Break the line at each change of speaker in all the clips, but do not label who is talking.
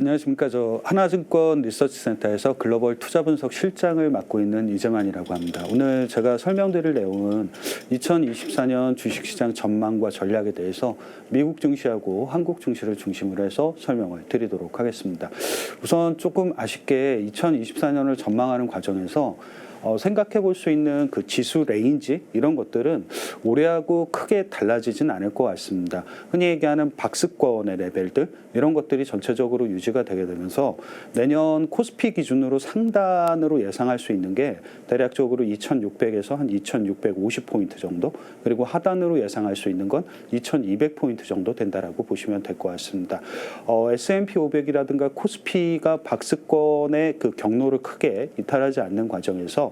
안녕하십니까. 저 하나증권 리서치센터에서 글로벌 투자 분석 실장을 맡고 있는 이재만이라고 합니다. 오늘 제가 설명드릴 내용은 2024년 주식시장 전망과 전략에 대해서 미국 증시하고 한국 증시를 중심으로 해서 설명을 드리도록 하겠습니다. 우선 조금 아쉽게 2024년을 전망하는 과정에서 어, 생각해 볼 수 있는 그 지수 레인지 이런 것들은 올해하고 크게 달라지진 않을 것 같습니다. 흔히 얘기하는 박스권의 레벨들 이런 것들이 전체적으로 유지가 되게 되면서 내년 코스피 기준으로 상단으로 예상할 수 있는 게 대략적으로 2,600에서 한 2,650포인트 정도 그리고 하단으로 예상할 수 있는 건 2,200포인트 정도 된다라고 보시면 될 것 같습니다. 어, S&P 500이라든가 코스피가 박스권의 그 경로를 크게 이탈하지 않는 과정에서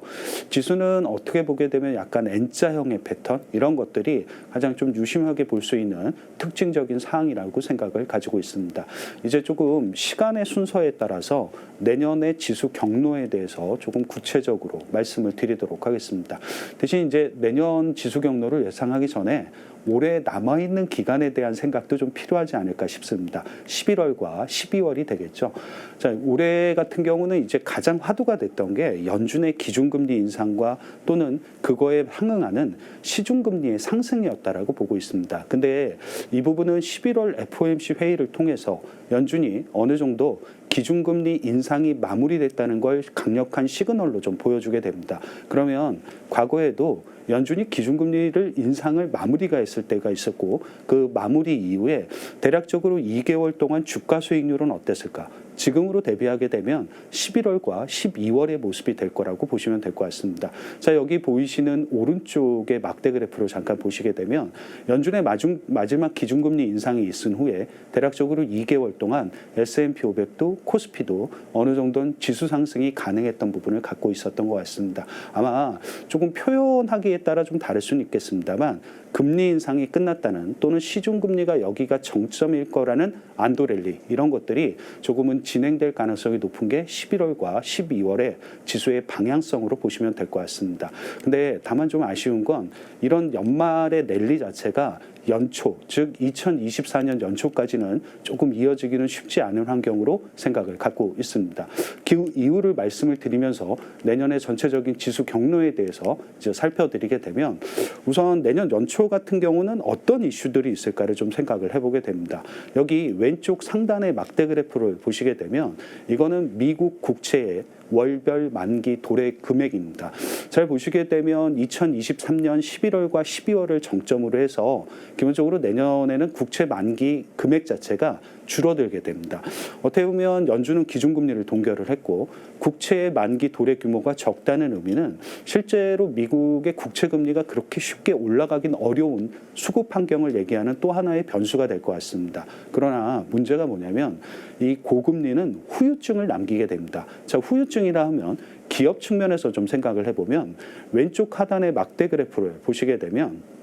지수는 어떻게 보게 되면 약간 N자형의 패턴 이런 것들이 가장 좀 유심하게 볼 수 있는 특징적인 사항이라고 생각을 가지고 있습니다. 이제 조금 시간의 순서에 따라서 내년의 지수 경로에 대해서 조금 구체적으로 말씀을 드리도록 하겠습니다. 대신 이제 내년 지수 경로를 예상하기 전에 올해 남아있는 기간에 대한 생각도 좀 필요하지 않을까 싶습니다. 11월과 12월이 되겠죠. 자, 올해 같은 경우는 이제 가장 화두가 됐던 게 연준의 기준금리 인상과 또는 그거에 상응하는 시중금리의 상승이었다라고 보고 있습니다. 근데 이 부분은 11월 FOMC 회의를 통해서 연준이 어느 정도 기준금리 인상이 마무리됐다는 걸 강력한 시그널로 좀 보여주게 됩니다. 그러면 과거에도 연준이 기준금리를 인상을 마무리가 했을 때가 있었고 그 마무리 이후에 대략적으로 2개월 동안 주가 수익률은 어땠을까? 지금으로 대비하게 되면 11월과 12월의 모습이 될 거라고 보시면 될 것 같습니다. 자, 여기 보이시는 오른쪽의 막대 그래프를 잠깐 보시게 되면 연준의 마중, 마지막 기준금리 인상이 있은 후에 대략적으로 2개월 동안 S&P 500도 코스피도 어느 정도는 지수 상승이 가능했던 부분을 갖고 있었던 것 같습니다. 아마 조금 표현하기에 따라 좀 다를 수는 있겠습니다만 금리 인상이 끝났다는 또는 시중 금리가 여기가 정점일 거라는 안도 랠리 이런 것들이 조금은 진행될 가능성이 높은 게 11월과 12월의 지수의 방향성으로 보시면 될 것 같습니다. 근데 다만 좀 아쉬운 건 이런 연말의 랠리 자체가 연초, 즉 2024년 연초까지는 조금 이어지기는 쉽지 않은 환경으로 생각을 갖고 있습니다. 그 이유를 말씀을 드리면서 내년의 전체적인 지수 경로에 대해서 이제 살펴드리게 되면 우선 내년 연초 같은 경우는 어떤 이슈들이 있을까를 좀 생각을 해보게 됩니다. 여기 왼쪽 상단의 막대 그래프를 보시게 되면 이거는 미국 국채의 월별 만기 도래 금액입니다. 잘 보시게 되면 2023년 11월과 12월을 정점으로 해서 기본적으로 내년에는 국채 만기 금액 자체가 줄어들게 됩니다. 어떻게 보면 연준은 기준금리를 동결을 했고 국채의 만기 도래 규모가 적다는 의미는 실제로 미국의 국채 금리가 그렇게 쉽게 올라가긴 어려운 수급 환경을 얘기하는 또 하나의 변수가 될 것 같습니다. 그러나 문제가 뭐냐면 이 고금리는 후유증을 남기게 됩니다. 자, 후유증이라 하면 기업 측면에서 좀 생각을 해보면 왼쪽 하단의 막대 그래프를 보시게 되면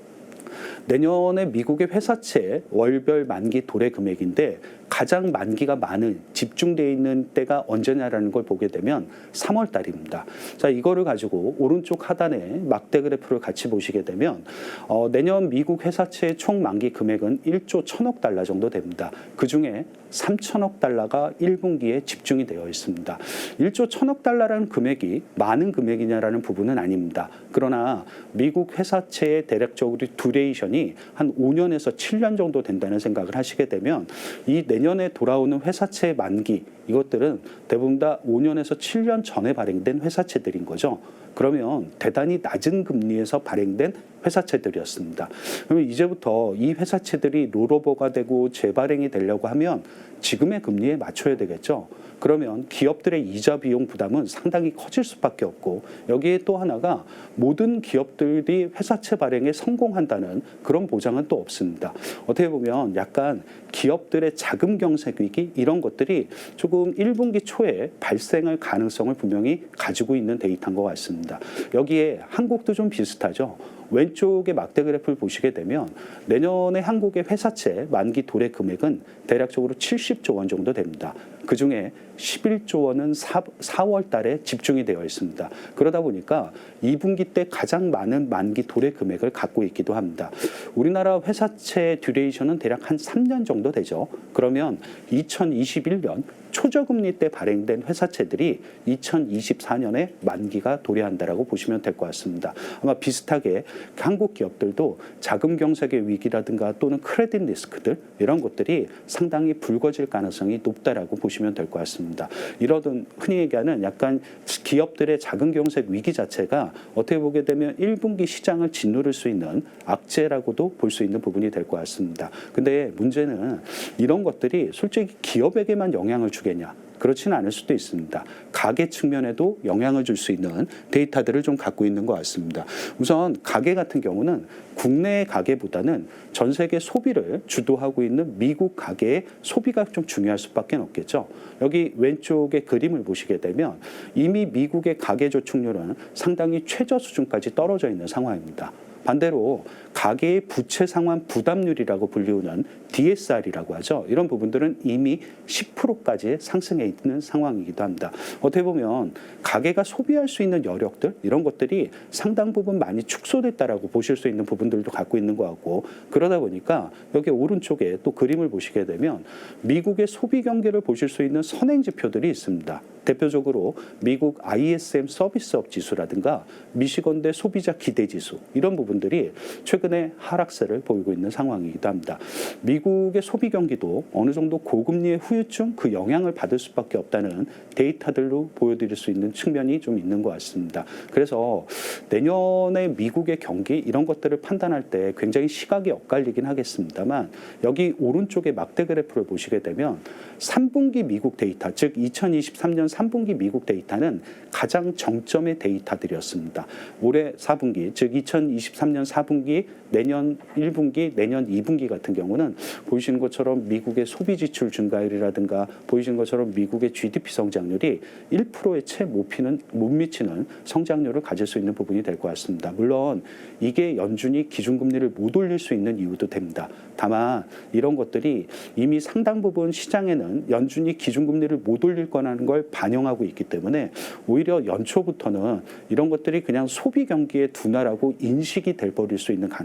내년에 미국의 회사채 월별 만기 도래 금액인데 가장 만기가 많은 집중되어 있는 때가 언제냐라는 걸 보게 되면 3월 달입니다. 자, 이거를 가지고 오른쪽 하단에 막대 그래프를 같이 보시게 되면 어, 내년 미국 회사채 총 만기 금액은 1조 1천억 달러 정도 됩니다. 그 중에 3천억 달러가 1분기에 집중이 되어 있습니다. 1조 1천억 달러라는 금액이 많은 금액이냐라는 부분은 아닙니다. 그러나 미국 회사채의 대략적으로 듀레이션이 한 5년에서 7년 정도 된다는 생각을 하시게 되면 이 내년에 돌아오는 회사채 만기 이것들은 대부분 다 5년에서 7년 전에 발행된 회사채들인 거죠. 그러면 대단히 낮은 금리에서 발행된 회사채들이었습니다. 그러면 이제부터 이 회사채들이 롤오버가 되고 재발행이 되려고 하면 지금의 금리에 맞춰야 되겠죠. 그러면 기업들의 이자 비용 부담은 상당히 커질 수밖에 없고 여기에 또 하나가 모든 기업들이 회사채 발행에 성공한다는 그런 보장은 또 없습니다. 어떻게 보면 약간 기업들의 자금 경색 위기 이런 것들이 조금 1분기 초에 발생할 가능성을 분명히 가지고 있는 데이터인 것 같습니다. 여기에 한국도 좀 비슷하죠. 왼쪽의 막대 그래프를 보시게 되면 내년에 한국의 회사채 만기 도래 금액은 대략적으로 70조 원 정도 됩니다. 그 중에 11조 원은 4, 4월 달에 집중이 되어 있습니다. 그러다 보니까 2분기 때 가장 많은 만기 도래 금액을 갖고 있기도 합니다. 우리나라 회사채 듀레이션은 대략 한 3년 정도 되죠. 그러면 2021년 초저금리 때 발행된 회사채들이 2024년에 만기가 도래한다라고 보시면 될 것 같습니다. 아마 비슷하게 한국 기업들도 자금 경색의 위기라든가 또는 크레딧 리스크들 이런 것들이 상당히 불거질 가능성이 높다라고 보시면 될 것 같습니다. 이러던 흔히 얘기하는 약간 기업들의 자금 경색 위기 자체가 어떻게 보게 되면 1분기 시장을 짓누를 수 있는 악재라고도 볼 수 있는 부분이 될 것 같습니다. 근데 문제는 이런 것들이 솔직히 기업에게만 영향을 주 겠냐? 그렇지는 않을 수도 있습니다. 가계 측면에도 영향을 줄 수 있는 데이터들을 좀 갖고 있는 것 같습니다. 우선 가계 같은 경우는 국내 가계보다는 전 세계 소비를 주도하고 있는 미국 가계의 소비가 좀 중요할 수밖에 없겠죠. 여기 왼쪽에 그림을 보시게 되면 이미 미국의 가계 저축률은 상당히 최저 수준까지 떨어져 있는 상황입니다. 반대로 가계의 부채 상환 부담률이라고 불리우는 DSR이라고 하죠. 이런 부분들은 이미 10%까지 상승해 있는 상황이기도 합니다. 어떻게 보면 가계가 소비할 수 있는 여력들 이런 것들이 상당 부분 많이 축소됐다라고 보실 수 있는 부분들도 갖고 있는 것 같고 그러다 보니까 여기 오른쪽에 또 그림을 보시게 되면 미국의 소비 경기를 보실 수 있는 선행 지표들이 있습니다. 대표적으로 미국 ISM 서비스업 지수라든가 미시건대 소비자 기대 지수 이런 부분들이 최근 에 하락세를 보이고 있는 상황이기도 합니다. 미국의 소비 경기도 어느 정도 고금리의 후유증 그 영향을 받을 수밖에 없다는 데이터들로 보여드릴 수 있는 측면이 좀 있는 것 같습니다. 그래서 내년에 미국의 경기 이런 것들을 판단할 때 굉장히 시각이 엇갈리긴 하겠습니다만 여기 오른쪽에 막대 그래프를 보시게 되면 3분기 미국 데이터 즉 2023년 3분기 미국 데이터는 가장 정점의 데이터들이었습니다. 올해 4분기 즉 2023년 4분기 내년 1분기 내년 2분기 같은 경우는 보이시는 것처럼 미국의 소비 지출 증가율이라든가 보이시는 것처럼 미국의 GDP 성장률이 1%에 채 못 피는 못 미치는 성장률을 가질 수 있는 부분이 될 것 같습니다. 물론 이게 연준이 기준금리를 못 올릴 수 있는 이유도 됩니다. 다만 이런 것들이 이미 상당 부분 시장에는 연준이 기준금리를 못 올릴 거라는 걸 반영하고 있기 때문에 오히려 연초부터는 이런 것들이 그냥 소비 경기의 둔화라고 인식이 될 버릴 수 있는 가능성 이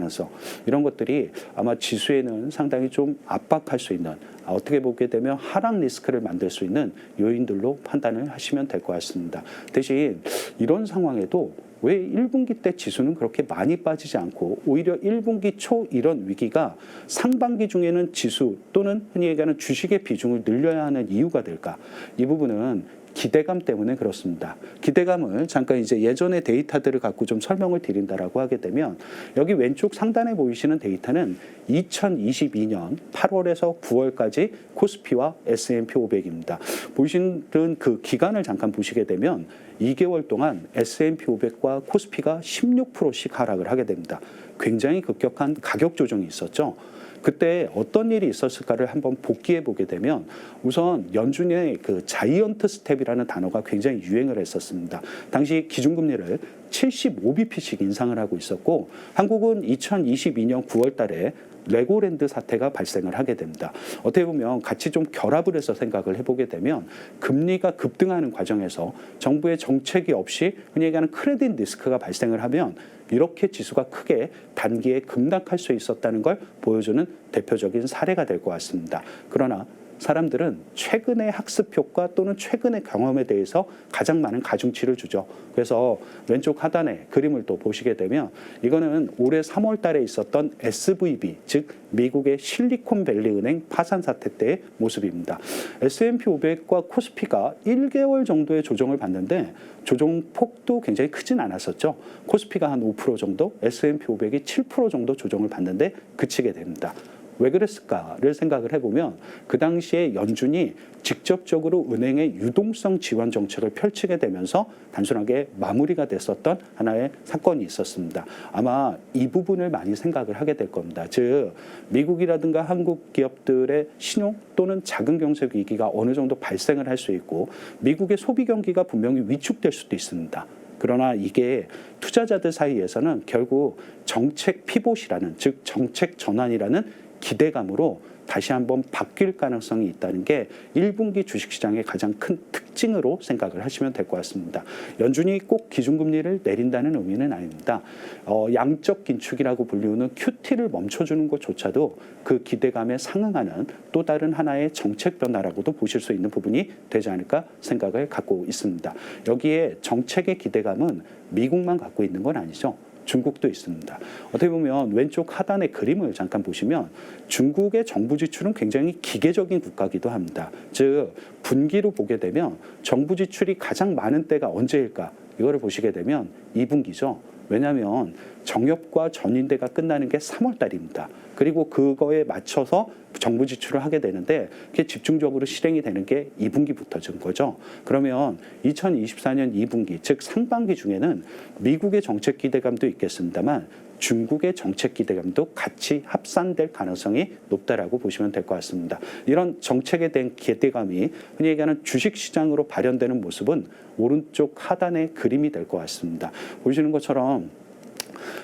런 것들이 아마 지수에는 상당히 좀 압박할 수 있는 아, 어떻게 보게 되면 하락 리스크를 만들 수 있는 요인들로 판단을 하시면 될 것 같습니다. 대신 이런 상황에도 왜 1분기 때 지수는 그렇게 많이 빠지지 않고 오히려 1분기 초 이런 위기가 상반기 중에는 지수 또는 흔히 얘기하는 주식의 비중을 늘려야 하는 이유가 될까? 이 부분은 기대감 때문에 그렇습니다. 기대감을 잠깐 이제 예전의 데이터들을 갖고 좀 설명을 드린다라고 하게 되면 여기 왼쪽 상단에 보이시는 데이터는 2022년 8월에서 9월까지 코스피와 S&P 500입니다. 보시는 그 기간을 잠깐 보시게 되면 2개월 동안 S&P 500과 코스피가 16%씩 하락을 하게 됩니다. 굉장히 급격한 가격 조정이 있었죠. 그때 어떤 일이 있었을까를 한번 복기해 보게 되면 우선 연준의 그 자이언트 스텝이라는 단어가 굉장히 유행을 했었습니다. 당시 기준금리를 75bp씩 인상을 하고 있었고 한국은 2022년 9월 달에 레고랜드 사태가 발생을 하게 됩니다. 어떻게 보면 같이 좀 결합을 해서 생각을 해보게 되면 금리가 급등하는 과정에서 정부의 정책이 없이 흔히 얘기하는 크레딧 리스크가 발생을 하면 이렇게 지수가 크게 단기에 급락할 수 있었다는 걸 보여주는 대표적인 사례가 될 것 같습니다. 그러나 사람들은 최근의 학습 효과 또는 최근의 경험에 대해서 가장 많은 가중치를 주죠. 그래서 왼쪽 하단에 그림을 또 보시게 되면 이거는 올해 3월 달에 있었던 SVB, 즉 미국의 실리콘밸리 은행 파산 사태 때의 모습입니다. S&P 500과 코스피가 1개월 정도의 조정을 받는데 조정 폭도 굉장히 크진 않았었죠. 코스피가 한 5% 정도, S&P 500이 7% 정도 조정을 받는데 그치게 됩니다. 왜 그랬을까를 생각을 해보면 그 당시에 연준이 직접적으로 은행의 유동성 지원 정책을 펼치게 되면서 단순하게 마무리가 됐었던 하나의 사건이 있었습니다. 아마 이 부분을 많이 생각을 하게 될 겁니다. 즉 미국이라든가 한국 기업들의 신용 또는 작은 경색 위기가 어느 정도 발생을 할 수 있고 미국의 소비 경기가 분명히 위축될 수도 있습니다. 그러나 이게 투자자들 사이에서는 결국 정책 피봇이라는 즉 정책 전환이라는 기대감으로 다시 한번 바뀔 가능성이 있다는 게 1분기 주식시장의 가장 큰 특징으로 생각을 하시면 될 것 같습니다. 연준이 꼭 기준금리를 내린다는 의미는 아닙니다. 어, 양적 긴축이라고 불리우는 QT를 멈춰주는 것조차도 그 기대감에 상응하는 또 다른 하나의 정책 변화라고도 보실 수 있는 부분이 되지 않을까 생각을 갖고 있습니다. 여기에 정책의 기대감은 미국만 갖고 있는 건 아니죠. 중국도 있습니다. 어떻게 보면 왼쪽 하단의 그림을 잠깐 보시면 중국의 정부 지출은 굉장히 기계적인 국가기도 합니다. 즉 분기로 보게 되면 정부 지출이 가장 많은 때가 언제일까? 이거를 보시게 되면 2분기죠. 왜냐하면 정협과 전인대가 끝나는 게 3월 달입니다. 그리고 그거에 맞춰서 정부 지출을 하게 되는데 그게 집중적으로 실행이 되는 게 2분기부터인 거죠. 그러면 2024년 2분기 즉 상반기 중에는 미국의 정책 기대감도 있겠습니다만 중국의 정책 기대감도 같이 합산될 가능성이 높다라고 보시면 될 것 같습니다. 이런 정책에 대한 기대감이 흔히 얘기하는 주식 시장으로 발현되는 모습은 오른쪽 하단의 그림이 될 것 같습니다. 보시는 것처럼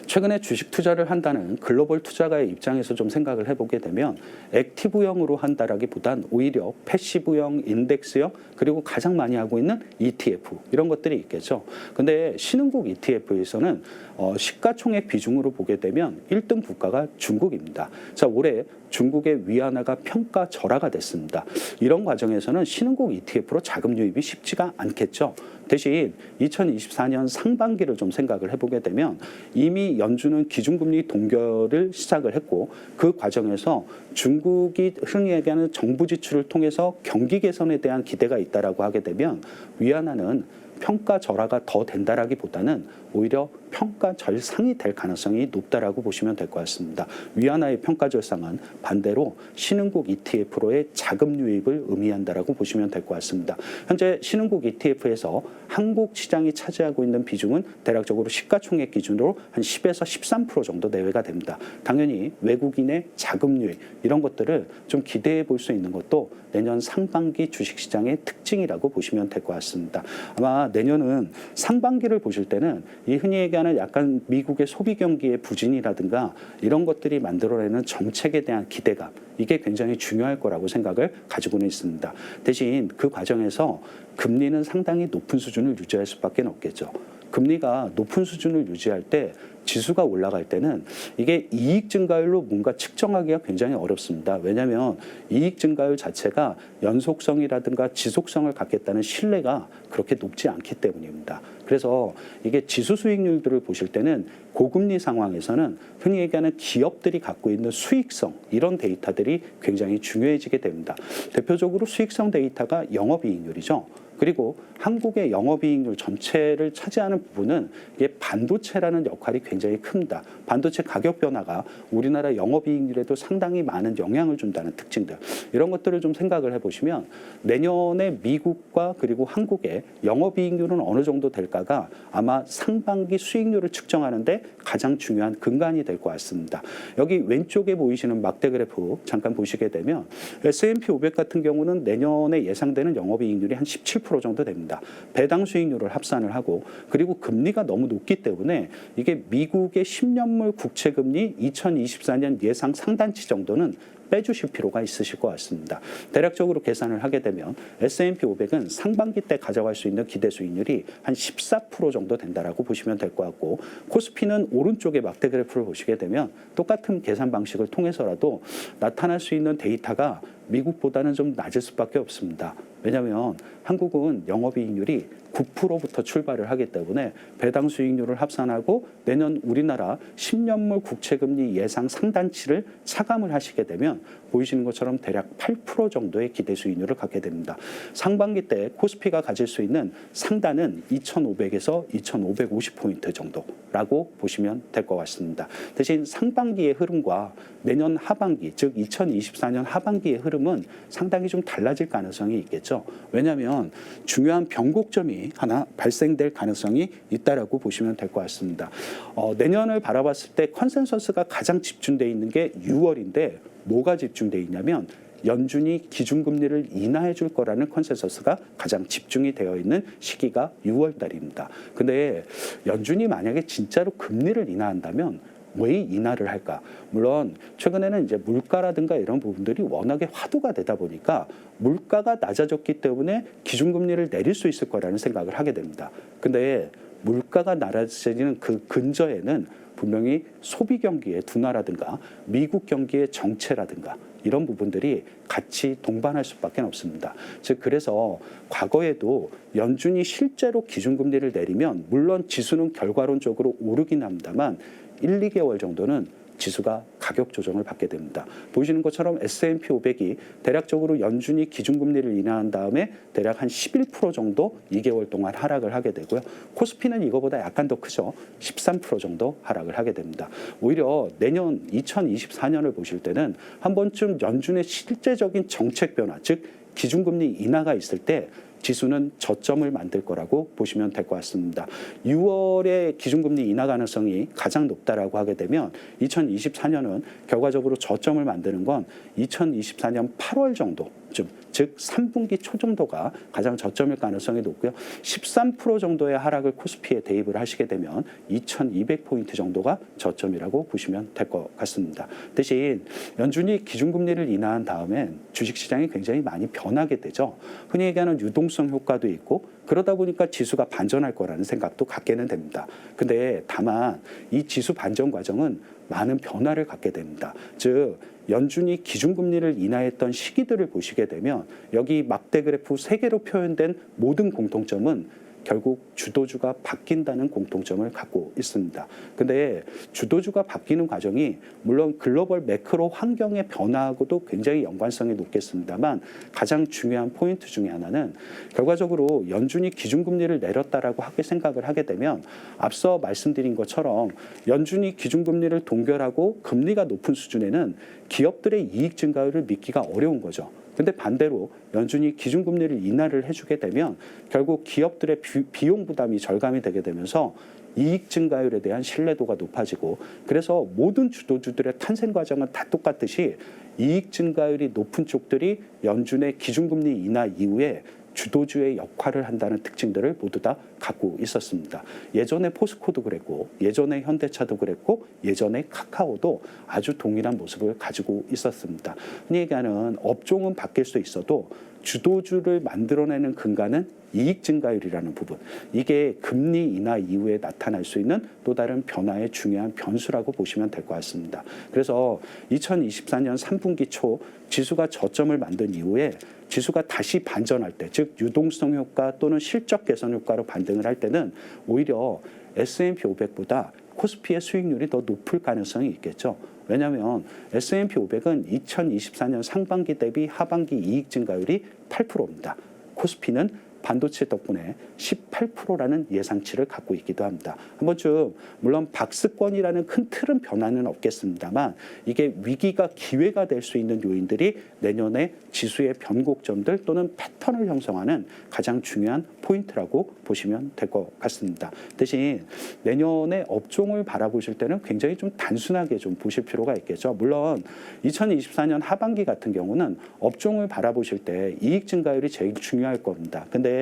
최근에 주식 투자를 한다는 글로벌 투자가의 입장에서 좀 생각을 해보게 되면 액티브형으로 한다라기보단 오히려 패시브형, 인덱스형 그리고 가장 많이 하고 있는 ETF 이런 것들이 있겠죠. 근데 신흥국 ETF에서는 어, 시가총액 비중으로 보게 되면 1등 국가가 중국입니다. 자 올해 중국의 위안화가 평가 절하가 됐습니다. 이런 과정에서는 신흥국 ETF로 자금 유입이 쉽지가 않겠죠. 대신 2024년 상반기를 좀 생각을 해보게 되면 이미 연준은 기준금리 동결을 시작을 했고 그 과정에서 중국이 흔히 얘기하는 정부 지출을 통해서 경기 개선에 대한 기대가 있다라고 하게 되면 위안화는 평가 절하가 더 된다라기보다는 오히려 평가 절상이 될 가능성이 높다라고 보시면 될 것 같습니다. 위안화의 평가 절상은 반대로 신흥국 ETF로의 자금 유입을 의미한다라고 보시면 될 것 같습니다. 현재 신흥국 ETF에서 한국 시장이 차지하고 있는 비중은 대략적으로 시가총액 기준으로 한 10에서 13% 정도 내외가 됩니다. 당연히 외국인의 자금 유입 이런 것들을 좀 기대해 볼 수 있는 것도 내년 상반기 주식시장의 특징이라고 보시면 될 것 같습니다. 아마 내년은 상반기를 보실 때는 이 흔히 얘기 하는 약간 미국의 소비 경기의 부진이라든가 이런 것들이 만들어내는 정책에 대한 기대감 이게 굉장히 중요할 거라고 생각을 가지고는 있습니다. 대신 그 과정에서 금리는 상당히 높은 수준을 유지할 수밖에 없겠죠. 금리가 높은 수준을 유지할 때 지수가 올라갈 때는 이게 이익 증가율로 뭔가 측정하기가 굉장히 어렵습니다. 왜냐하면 이익 증가율 자체가 연속성이라든가 지속성을 갖겠다는 신뢰가 그렇게 높지 않기 때문입니다. 그래서 이게 지수 수익률들을 보실 때는 고금리 상황에서는 흔히 얘기하는 기업들이 갖고 있는 수익성 이런 데이터들이 굉장히 중요해지게 됩니다. 대표적으로 수익성 데이터가 영업이익률이죠. 그리고 한국의 영업이익률 전체를 차지하는 부분은 이게 반도체라는 역할이 굉장히 큽니다. 반도체 가격 변화가 우리나라 영업이익률에도 상당히 많은 영향을 준다는 특징들 이런 것들을 좀 생각을 해보시면 내년에 미국과 그리고 한국의 영업이익률은 어느 정도 될까가 아마 상반기 수익률을 측정하는데 가장 중요한 근간이 될 것 같습니다. 여기 왼쪽에 보이시는 막대 그래프 잠깐 보시게 되면 S&P 500 같은 경우는 내년에 예상되는 영업이익률이 한 17% 정도 됩니다. 배당 수익률을 합산을 하고 그리고 금리가 너무 높기 때문에 이게 미국의 10년물 국채 금리 2024년 예상 상단치 정도는 빼주실 필요가 있으실 것 같습니다. 대략적으로 계산을 하게 되면 S&P 500은 상반기 때 가져갈 수 있는 기대 수익률이 한 14% 정도 된다라고 보시면 될 것 같고 코스피는 오른쪽에 막대 그래프를 보시게 되면 똑같은 계산 방식을 통해서라도 나타날 수 있는 데이터가 미국보다는 좀 낮을 수밖에 없습니다. 왜냐하면 한국은 영업이익률이 9%부터 출발을 하기 때문에 배당 수익률을 합산하고 내년 우리나라 10년물 국채금리 예상 상단치를 차감을 하시게 되면 보이시는 것처럼 대략 8% 정도의 기대 수익률을 갖게 됩니다. 상반기 때 코스피가 가질 수 있는 상단은 2,500에서 2,550포인트 정도라고 보시면 될 것 같습니다. 대신 상반기의 흐름과 내년 하반기, 즉 2024년 하반기의 흐름은 상당히 좀 달라질 가능성이 있겠죠. 왜냐하면 중요한 변곡점이 하나 발생될 가능성이 있다라고 보시면 될 것 같습니다. 어, 내년을 바라봤을 때 컨센서스가 가장 집중돼 있는 게 6월인데 뭐가 집중돼 있냐면 연준이 기준금리를 인하해 줄 거라는 컨센서스가 가장 집중이 되어 있는 시기가 6월 달입니다. 근데 연준이 만약에 진짜로 금리를 인하한다면 왜 인하를 할까? 물론 최근에는 이제 물가라든가 이런 부분들이 워낙에 화두가 되다 보니까 물가가 낮아졌기 때문에 기준금리를 내릴 수 있을 거라는 생각을 하게 됩니다. 근데 물가가 낮아지는 그 근저에는 분명히 소비 경기의 둔화라든가 미국 경기의 정체라든가 이런 부분들이 같이 동반할 수밖에 없습니다. 즉 그래서 과거에도 연준이 실제로 기준금리를 내리면 물론 지수는 결과론적으로 오르긴 합니다만 1, 2개월 정도는 지수가 가격 조정을 받게 됩니다. 보시는 것처럼 S&P 500이 대략적으로 연준이 기준금리를 인하한 다음에 대략 한 11% 정도 2개월 동안 하락을 하게 되고요. 코스피는 이거보다 약간 더 크죠. 13% 정도 하락을 하게 됩니다. 오히려 내년 2024년을 보실 때는 한 번쯤 연준의 실제적인 정책 변화, 즉 기준금리 인하가 있을 때 지수는 저점을 만들 거라고 보시면 될 것 같습니다. 6월에 기준금리 인하 가능성이 가장 높다라고 하게 되면 2024년은 결과적으로 저점을 만드는 건 2024년 8월 정도쯤 즉 3분기 초 정도가 가장 저점일 가능성이 높고요. 13% 정도의 하락을 코스피에 대입을 하시게 되면 2200포인트 정도가 저점이라고 보시면 될 것 같습니다. 대신 연준이 기준금리를 인하한 다음엔 주식시장이 굉장히 많이 변하게 되죠. 흔히 얘기하는 유동성 효과도 있고 그러다 보니까 지수가 반전할 거라는 생각도 갖게는 됩니다. 근데 다만 이 지수 반전 과정은 많은 변화를 갖게 됩니다. 즉 연준이 기준금리를 인하했던 시기들을 보시게 되면 여기 막대 그래프 세 개로 표현된 모든 공통점은 결국 주도주가 바뀐다는 공통점을 갖고 있습니다. 근데 주도주가 바뀌는 과정이 물론 글로벌 매크로 환경의 변화하고도 굉장히 연관성이 높겠습니다만 가장 중요한 포인트 중에 하나는 결과적으로 연준이 기준금리를 내렸다라고 하게 생각을 하게 되면 앞서 말씀드린 것처럼 연준이 기준금리를 동결하고 금리가 높은 수준에는 기업들의 이익 증가율을 믿기가 어려운 거죠. 근데 반대로 연준이 기준금리를 인하를 해주게 되면 결국 기업들의 비, 용 부담이 절감이 되게 되면서 이익 증가율에 대한 신뢰도가 높아지고 그래서 모든 주도주들의 탄생 과정은 다 똑같듯이 이익 증가율이 높은 쪽들이 연준의 기준금리 인하 이후에 주도주의 역할을 한다는 특징들을 모두 다 갖고 있었습니다. 예전에 포스코도 그랬고, 예전에 현대차도 그랬고, 예전에 카카오도 아주 동일한 모습을 가지고 있었습니다. 흔히 얘기하는 업종은 바뀔 수 있어도 주도주를 만들어내는 근간은 이익 증가율이라는 부분. 이게 금리 인하 이후에 나타날 수 있는 또 다른 변화의 중요한 변수라고 보시면 될 것 같습니다. 그래서 2024년 3분기 초 지수가 저점을 만든 이후에 지수가 다시 반전할 때, 즉 유동성 효과 또는 실적 개선 효과로 반등을 할 때는 오히려 S&P 500보다 코스피의 수익률이 더 높을 가능성이 있겠죠. 왜냐하면 S&P 500은 2024년 상반기 대비 하반기 이익 증가율이 8%입니다. 코스피는 반도체 덕분에 18%라는 예상치를 갖고 있기도 합니다. 한 번쯤 물론 박스권이라는 큰 틀은 변화는 없겠습니다만 이게 위기가 기회가 될 수 있는 요인들이 내년에 지수의 변곡점들 또는 패턴을 형성하는 가장 중요한 포인트라고 보시면 될 것 같습니다. 대신 내년에 업종을 바라보실 때는 굉장히 좀 단순하게 좀 보실 필요가 있겠죠. 물론 2024년 하반기 같은 경우는 업종을 바라보실 때 이익 증가율이 제일 중요할 겁니다. 근데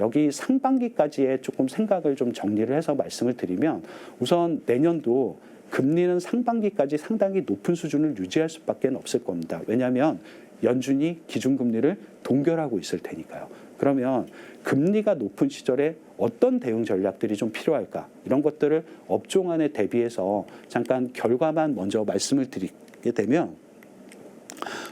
여기 상반기까지의 조금 생각을 좀 정리를 해서 말씀을 드리면 우선 내년도 금리는 상반기까지 상당히 높은 수준을 유지할 수밖에 없을 겁니다. 왜냐하면 연준이 기준금리를 동결하고 있을 테니까요. 그러면 금리가 높은 시절에 어떤 대응 전략들이 좀 필요할까? 이런 것들을 업종 안에 대비해서 잠깐 결과만 먼저 말씀을 드리게 되면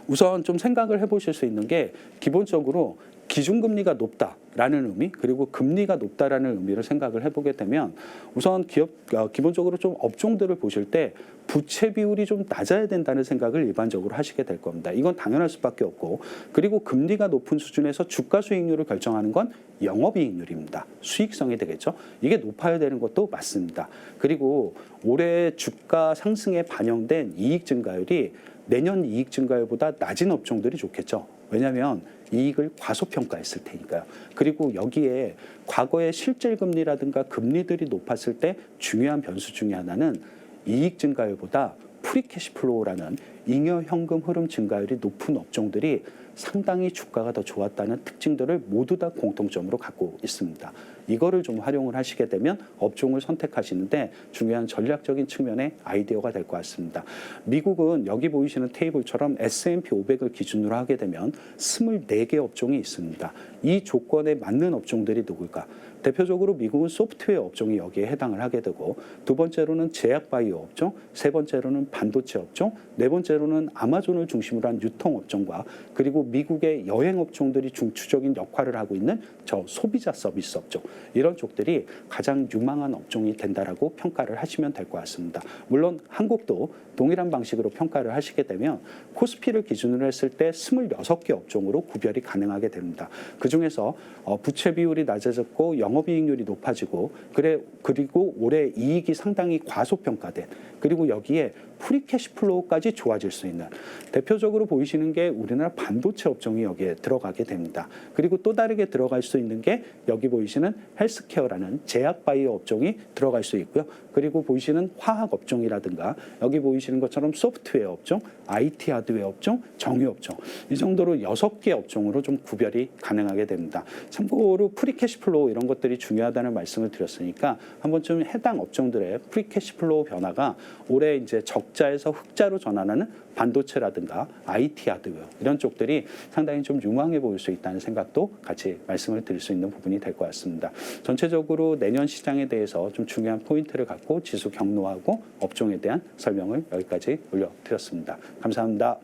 우선 좀 생각을 해보실 수 있는 게 기본적으로 기준금리가 높다라는 의미 그리고 금리가 높다라는 의미를 생각을 해보게 되면 우선 기업 어, 기본적으로 좀 업종들을 보실 때 부채 비율이 좀 낮아야 된다는 생각을 일반적으로 하시게 될 겁니다. 이건 당연할 수밖에 없고 그리고 금리가 높은 수준에서 주가 수익률을 결정하는 건 영업이익률입니다. 수익성이 되겠죠. 이게 높아야 되는 것도 맞습니다. 그리고 올해 주가 상승에 반영된 이익 증가율이 내년 이익 증가율보다 낮은 업종들이 좋겠죠. 왜냐하면 이익을 과소평가했을 테니까요. 그리고 여기에 과거의 실질 금리라든가 금리들이 높았을 때 중요한 변수 중에 하나는 이익 증가율보다 프리캐시플로우라는 잉여 현금 흐름 증가율이 높은 업종들이 상당히 주가가 더 좋았다는 특징들을 모두 다 공통점으로 갖고 있습니다. 이거를 좀 활용을 하시게 되면 업종을 선택하시는데 중요한 전략적인 측면의 아이디어가 될 것 같습니다. 미국은 여기 보이시는 테이블처럼 S&P 500을 기준으로 하게 되면 24개 업종이 있습니다. 이 조건에 맞는 업종들이 누굴까? 대표적으로 미국은 소프트웨어 업종이 여기에 해당을 하게 되고 두 번째로는 제약 바이오 업종, 세 번째로는 반도체 업종, 네 번째로는 아마존을 중심으로 한 유통 업종과 그리고 미국의 여행 업종들이 중추적인 역할을 하고 있는 저 소비자 서비스 업종 이런 쪽들이 가장 유망한 업종이 된다라고 평가를 하시면 될 것 같습니다. 물론 한국도 동일한 방식으로 평가를 하시게 되면 코스피를 기준으로 했을 때 26개 업종으로 구별이 가능하게 됩니다. 그 중에서 어, 부채 비율이 낮아졌고 영업이익률이 높아지고 그래 그리고 올해 이익이 상당히 과소평가된 그리고 여기에 프리캐시플로우까지 좋아질 수 있는 대표적으로 보이시는 게 우리나라 반도체 업종이 여기에 들어가게 됩니다. 그리고 또 다르게 들어갈 수 있는 게 여기 보이시는 헬스케어라는 제약 바이오 업종이 들어갈 수 있고요. 그리고 보이시는 화학 업종이라든가 여기 보이시는 것처럼 소프트웨어 업종, IT 하드웨어 업종, 정유 업종 이 정도로 여섯 개 업종으로 좀 구별이 가능하게 됩니다. 참고로 프리캐시플로우 이런 것들이 중요하다는 말씀을 드렸으니까 한번 좀 해당 업종들의 프리캐시플로우 변화가 올해 이제 적자에서 흑자로 전환하는 반도체라든가 IT 하드웨어 이런 쪽들이 상당히 좀 유망해 보일 수 있다는 생각도 같이 말씀을 드릴 수 있는 부분이 될 것 같습니다. 전체적으로 내년 시장에 대해서 좀 중요한 포인트를 갖고 지수 경로하고 업종에 대한 설명을 여기까지 올려드렸습니다. 감사합니다.